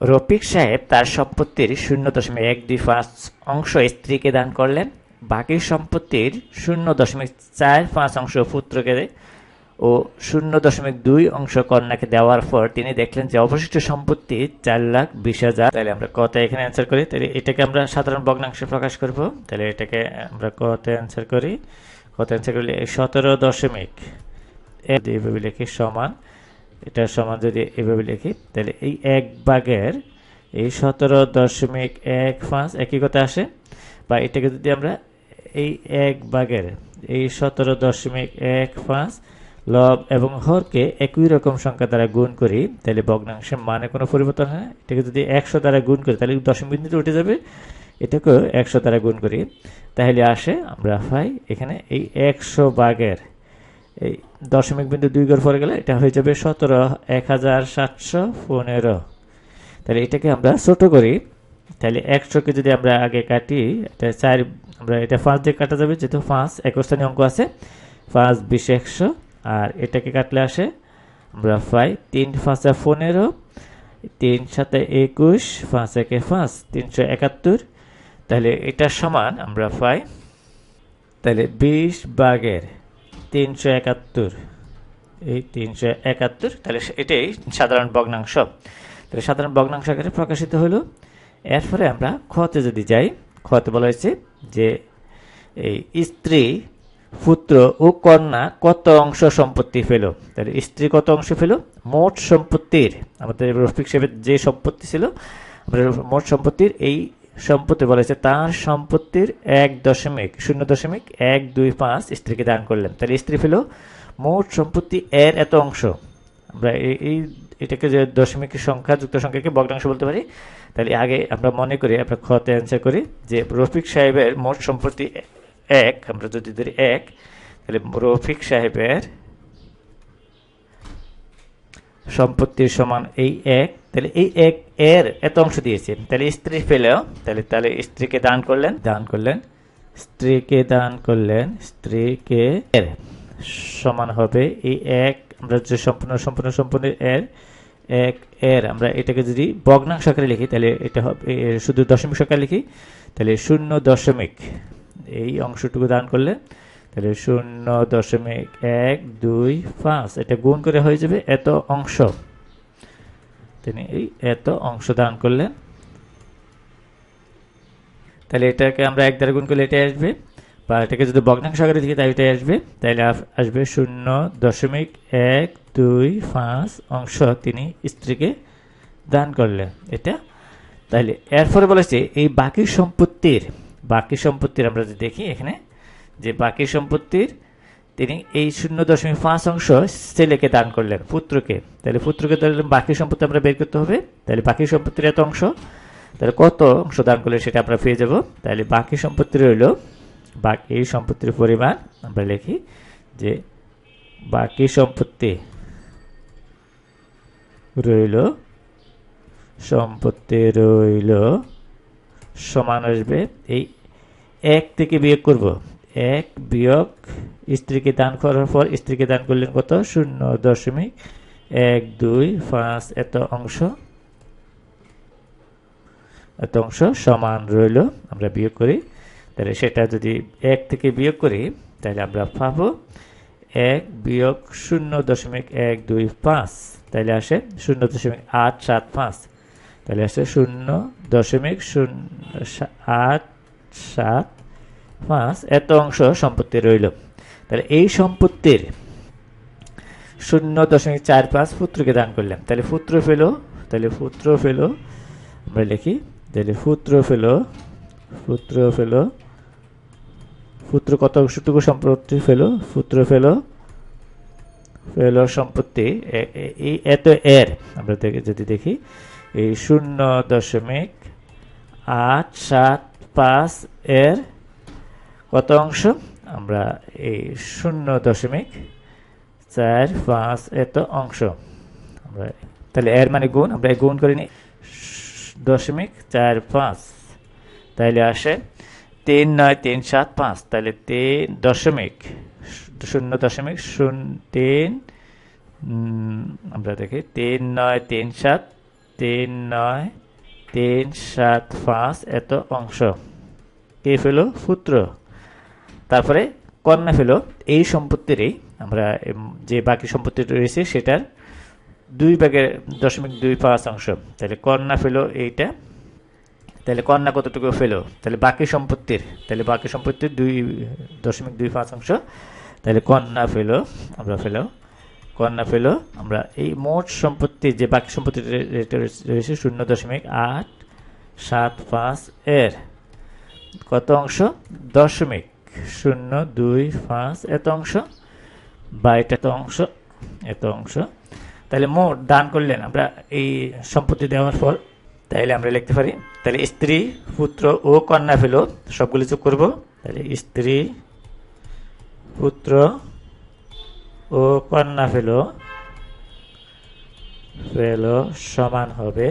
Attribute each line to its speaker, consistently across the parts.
Speaker 1: রফিক সাহেব তার সম্পত্তির শূন্য দশমিক এক দুই পাঁচ অংশ স্ত্রীকে দান করলেন, বাকি সম্পত্তির শূন্য দশমিক চার পাঁচ অংশ পুত্রকে ও শূন্য দশমিক দুই অংশ কন্যাকে দেওয়ার পর তিনি দেখলেন যে অবশিষ্ট সম্পত্তি চার লাখ বিশ হাজার। তাহলে আমরা কত এখানে অ্যান্সার করি? তাহলে এটাকে আমরা সাধারণ ভগ্নাংশে প্রকাশ করব। তাহলে এটাকে আমরা কত অ্যান্সার করি? কত অ্যান্সার করলে? সতেরো দশমিক এইভাবে লিখি সমান এটা সমান যদি এভাবে লিখি, তাহলে এই এক ভাগের এই সতেরো দশমিক এক পাঁচ একই কথা আসে। বা এটাকে যদি আমরা এই এক ভাগের এই সতেরো দশমিক এক পাঁচ লব এবং হরকে একই রকম সংখ্যা দ্বারা গুণ করি, তাহলে ভগ্নাংশের মানে কোনো পরিবর্তন হয় এটাকে যদি একশো দ্বারা গুণ করি, তাহলে দশমিক বিন্দুতে উঠে যাবে। এটাকেও একশো দ্বারা গুণ করি। তাহলে আসে আমরা পাই এখানে এই একশো ভাগের এই দশমিক বিন্দু দুই ঘর পরে গেলে এটা হয়ে যাবে সতেরো, এক হাজার সাতশো পনেরো। তাহলে এটাকে আমরা ছোট করি। তাহলে একশোকে যদি আমরা আগে কাটি, এটা চার, আমরা এটা পাঁচ দিয়ে কাটা যাবে, যেহেতু পাঁচ একস্থানীয় অঙ্ক আছে। পাঁচ বিশ একশো, আর এটাকে কাটলে আসে আমরা পাই তিন পাঁচে পনেরো, তিন সাথে একুশ, পাঁচ একে পাঁচ তিনশো একাত্তর। তাহলে এটা সমান আমরা পাই, তাহলে বিশ বাঘের তিনশো একাত্তর। এই তিনশো একাত্তর, তাহলে এটাই সাধারণ ভগ্নাংশ। তাহলে সাধারণ ভগ্নাংশ আকারে প্রকাশিত হলো। এরপরে আমরা খতে যদি যাই খতে বলা হয়েছে যে এই স্ত্রী, পুত্র ও কন্যা কত অংশ সম্পত্তি পেল? তাহলে স্ত্রী কত অংশ পেল? মোট সম্পত্তির, আমাদের রফিক সাহেবের যে সম্পত্তি ছিল মোট সম্পত্তির এই সম্পত্তি বলা হয়েছে তার সম্পত্তির এক দশমিক, শূন্য দশমিক এক দুই পাঁচ স্ত্রীকে দান করলেন। তাহলে স্ত্রী পেল মোট সম্পত্তি এর এত অংশ। আমরা এই এটাকে যে দশমিক সংখ্যা, যুক্ত সংখ্যাকে ভগ্নাংশ বলতে পারি, তাহলে আগে আমরা মনে করি, আমরা খতে অ্যান্সার করি যে রফিক সাহেবের মোট সম্পত্তি এক, আমরা যদি ধরি এক, তাহলে রফিক সাহেবের সম্পত্তির সমান এই এক, তাহলে এই এক এর এত অংশ দিয়েছেন। তাহলে স্ত্রী পেলেও তাহলে তাহলে স্ত্রীকে দান করলেন দান করলেন, স্ত্রীকে দান করলেন, স্ত্রীকে এর সমান হবে এই এক, আমরা যে সম্পূর্ণ সম্পূর্ণ সম্পূর্ণ এর, এক এর, আমরা এটাকে যদি ভগ্নাংশ আকারে লিখি, তাহলে এটা হবে শুধু দশমিক আকারে লিখি, তাহলে শূন্য দশমিক এই অংশটুকু দান করলে তাহলে শূন্য দশমিক এক দুই পাঁচ। এটা গুণ করে হয়ে যাবে এত অংশ। তিনি এই এত অংশ দান করলেন। তাহলে এটাকে আমরা এক দ্বারা গুণ করলে এটাই আসবে। বা এটাকে যদি ভগ্নাংশ দিকে তাই এটাই আসবে। তাহলে আসবে শূন্য দশমিক এক দুই পাঁচ অংশ তিনি স্ত্রীকে দান করলেন। এটা তাহলে এরপরে বলেছে এই বাকি সম্পত্তির বাকি সম্পত্তির আমরা যদি দেখি এখানে যে বাকি সম্পত্তির তিনি এই শূন্য দশমিক পাঁচ অংশ ছেলেকে দান করলেন, পুত্রকে। তাহলে পুত্রকে ধরলেন, বাকি সম্পত্তি আমরা বের করতে হবে। তাহলে বাকি সম্পত্তির এত অংশ, তাহলে কত অংশ দান করলে সেটা আমরা পেয়ে যাব। তাহলে বাকি সম্পত্তি রইল, বাকি সম্পত্তির পরিমাণ আমরা লিখি যে বাকি সম্পত্তি রইল সম্পত্তি রইল সমান আসবে, এই এক থেকে বিয়োগ করব। এক বিয়োগ, স্ত্রীকে দান করার পর স্ত্রীকে দান করলেন কত? শূন্য দশমিক এক দুই পাঁচ এত অংশ। এত অংশ সমান রইল। আমরা বিয়োগ করি। তাহলে সেটা যদি এক থেকে বিয়োগ করি, তাহলে আমরা পাবো এক বিয়োগ শূন্য দশমিক এক দুই পাঁচ। তাহলে আসে শূন্য দশমিক আট সাত পাঁচ। তাহলে আসে শূন্য দশমিক শূন্য আট সাত পাঁচ এত অংশ সম্পত্তি রইল। তাহলে এই সম্পত্তির শূন্য দশমিক চার পাঁচ পুত্রকে দান করলাম। তাহলে পুত্র ফেলো তাহলে পুত্র ফেলো আমরা লিখি, তাহলে পুত্র ফেলো পুত্র ফেলো পুত্র কত অংশটুকু সম্পত্তি ফেলো পুত্র ফেলো ফেলো সম্পত্তি এই, এত এর, আমরা যদি দেখি, এই শূন্য দশমিক আট সাত পাঁচ এর কত অংশ? আমরা এই শূন্য দশমিক চার পাঁচ এত অংশ। আমরা তাহলে এর মানে গুণ, আমরা গুণ করে নিই। দশমিক চার পাঁচ। তাহলে আসে তিন নয় তিন সাত পাঁচ। তাহলে তিন দশমিক শূন্য দশমিক শূন্য তিন আমরা দেখি তিন নয় তিন সাত, তিন নয় তিন সাত পাঁচ এত অংশ। কে ফেলো পুত্র। তারপরে কন্যা ফেলো এই সম্পত্তিরই আমরা যে বাকি সম্পত্তি রয়েছে সেটার দুই ভাগের দশমিক দুই পাঁচ অংশ। তাহলে কন্যা ফেলো এইটা, তাহলে কন্যা কতটুকু ফেলো তাহলে বাকি সম্পত্তির, তাহলে বাকি সম্পত্তির দুই দশমিক দুই পাঁচ অংশ। তাহলে কন্যা ফেলো আমরা ফেলো কন্যা ফেলো আমরা এই মোট সম্পত্তি, যে বাকি সম্পত্তি রয়েছে শূন্য দশমিক আট সাত পাঁচ এর। কত অংশ? দশমিক শূন্য দুই পাঁচ, এত অংশ? বা এটা এত অংশ এত অংশ। তাহলে মোট দান করলেন আমরা এই সম্পত্তি দেওয়ার পর তাহলে আমরা লিখতে পারি, তাহলে স্ত্রী, পুত্র ও কন্যা ফেল সবগুলো যোগ করব। তাহলে স্ত্রী, পুত্র ও কন্যা ফেল ফেল সমান হবে।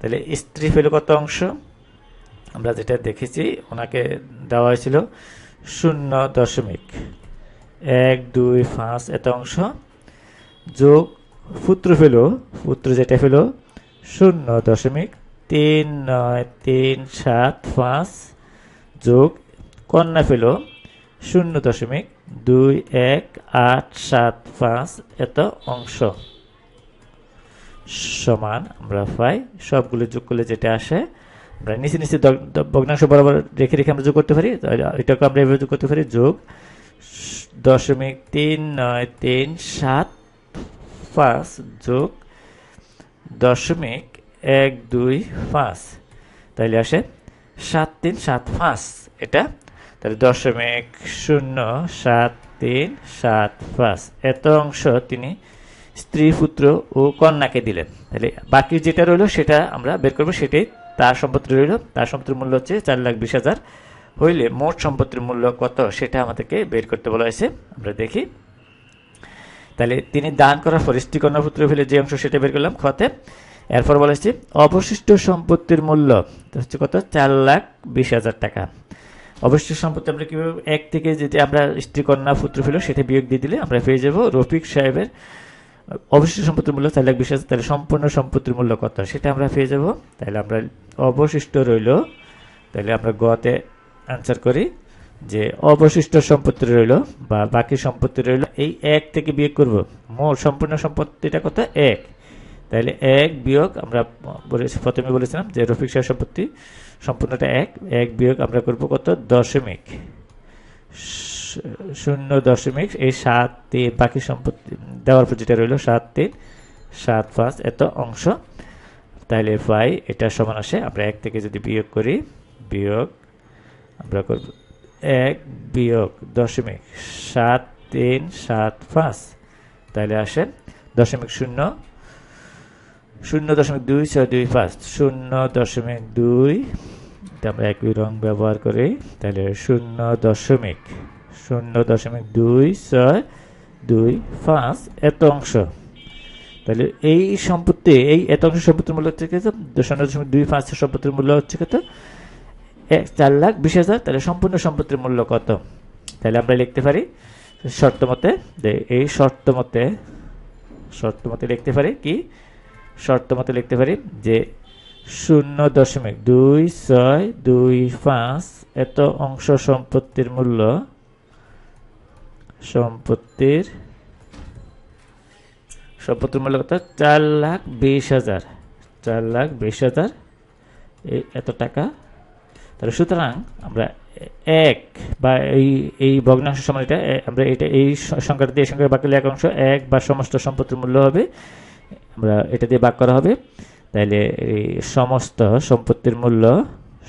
Speaker 1: তাহলে স্ত্রী ফেল কত অংশ? আমরা যেটা দেখেছি, ওনাকে দেওয়া হয়েছিল শূন্য দশমিক। এক, দুই, পাঁচ, এত অংশ। যোগ পুত্র ফেল পুত্র যেটা ফেল শূন্য দশমিক তিন নয় তিন সাত পাঁচ। যোগ কন্যা ফেল শূন্য দশমিক দুই এক আট সাত পাঁচ, এত অংশ। সমান আমরা পাই, সবগুলো যোগ করলে যেটা আসে আমরা নিচে নিচে ভগ্নাংশ বরাবর রেখে রেখে আমরা যোগ করতে পারি। এটাকে আমরা এভাবে যোগ করতে পারি। যোগ দশমিক তিন নয় তিন সাত পাঁচ যোগ দশমিক এক দুই পাঁচ। তাহলে আসে সাত তিন সাত পাঁচ এটা। তাহলে দশমিক শূন্য সাত তিন সাত পাঁচ। এত অংশ তিনি স্ত্রী, পুত্র ও কন্যাকে দিলেন। তাহলে বাকি যেটা রইল সেটা আমরা বের করব, সেটাই তার সম্পত্তি রইল। তার সম্পত্তির মূল্য হচ্ছে চার লাখ বিশ হাজার। হইলে মোট সম্পত্তির মূল্য কত সেটা আমাদেরকে বের করতে বলা হয়েছে। আমরা দেখি। তাহলে তিনি দান করার পর স্ত্রী কন্যা পুত্র ফেলে যে অংশ সেটা বের করলাম খতে। এরপর বলা হয়েছে, অবশিষ্ট সম্পত্তির মূল্য হচ্ছে কত? চার লাখ বিশ হাজার টাকা। অবশিষ্ট সম্পত্তি আমরা কীভাবে এক থেকে যেটা আমরা স্ত্রী কন্যা পুত্র ফেলো সেটা বিয়োগ দিয়ে দিলে আমরা পেয়ে যাব রফিক সাহেবের অবশিষ্ট সম্পত্তির মূল্য চার লাখ বিশ তাহলে সম্পূর্ণ সম্পত্তির মূল্য কত? সেটা আমরা পেয়ে যাব। তাহলে আমরা অবশিষ্ট রইল, তাহলে আমরা গতে অ্যান্সার করি যে অবশিষ্ট সম্পত্তি রইল বা বাকি সম্পত্তি রইল। এই এক থেকে বিয়োগ করব। মোট সম্পূর্ণ সম্পত্তিটা কত? এক। তাহলে এক বিয়োগ আমরা প্রথমে বলেছিলাম যে রফিক শাহ সম্পত্তি সম্পূর্ণটা এক। এক বিয়োগ আমরা করব কত? দশমিক। শূন্য দশমিক এই সাত তিন বাকি সম্পত্তি দেওয়ার পর যেটা রইল সাত তিন সাত পাঁচ এত অংশ। তাহলে পাই এটা সমান আসে, আমরা এক থেকে যদি বিয়োগ করি, বিয়োগ আমরা করব এক বিয়োগ দশমিক সাত তিন সাত পাঁচ। তাহলে আসে দশমিক শূন্য শূন্য দশমিক দুই ছয় দুই পাঁচ, শূন্য দশমিক দুই। আমরা একই রং ব্যবহার করি তাহলে শূন্য দশমিক শূন্য দশমিক দুই, ছয়, দুই, পাঁচ, এত অংশ। তাহলে এই সম্পত্তি, এই এত অংশ সম্পত্তির মূল্য হচ্ছে কত? শূন্য দশমিক দুই, পাঁচ সম্পত্তির মূল্য হচ্ছে কত? এক, চার লাখ বিশ হাজার। তাহলে সম্পূর্ণ সম্পত্তির মূল্য কত? তাহলে আমরা লিখতে পারি শর্ত মতে এই শর্ত মতে শর্ত মতে লিখতে পারি কি? শর্ত মতে লিখতে পারি যে শূন্য দশমিক দুই, ছয়, দুই, পাঁচ এত অংশ সম্পত্তির মূল্য সম্পত্তির সম্পত্তির মূল্য কত? চার লাখ বিশ হাজার। চার লাখ বিশ হাজার। এত টাকা। তাহলে সুতরাং আমরা এক বা এই এই ভগ্নাংশ সময়টা আমরা এটা, এই সংখ্যাটা দিয়ে সংখ্যার বাকি এক অংশ, এক বা সমস্ত সম্পত্তির মূল্য হবে। আমরা এটা দিয়ে বাক করা হবে। তাহলে এই সমস্ত সম্পত্তির মূল্য,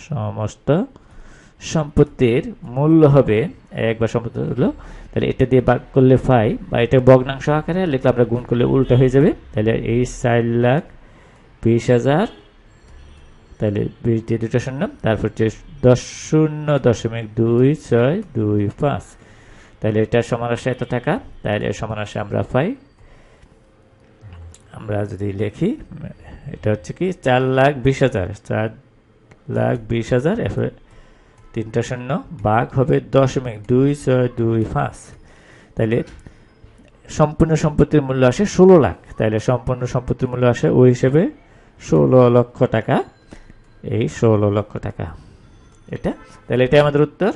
Speaker 1: সমস্ত সম্পত্তির মূল্য হবে এক বা সম্পত্তির মূল্য তাহলে এটা দিয়ে ভাগ করলে পাই বা এটা ভগ্নাংশ আকারে লিখলে আমরা গুণ করলে উল্টা হয়ে যাবে। তাহলে এই চার লাখ বিশ হাজার, তাহলে বিশ দিয়ে দুটো শূন্য, তারপর হচ্ছে দশ শূন্য দশমিক দুই ছয় দুই পাঁচ। তাহলে এটা সমান আসে এত টাকা, তাহলে সমান আসে আমরা পাই আমরা যদি লিখি, এটা হচ্ছে কি, চার লাখ বিশ হাজার, চার লাখ বিশ হাজার এরপরে তিনটা শূন্য, বাঘ হবে দশমিক দুই ছয় দুই পাঁচ। তাহলে সম্পূর্ণ সম্পত্তির মূল্য আসে ষোলো লাখ। তাহলে সম্পূর্ণ সম্পত্তির মূল্য আসে ওই হিসেবে ষোলো লক্ষ টাকা। এই ষোলো লক্ষ টাকা। এটা? তাহলে এটাই আমাদের উত্তর।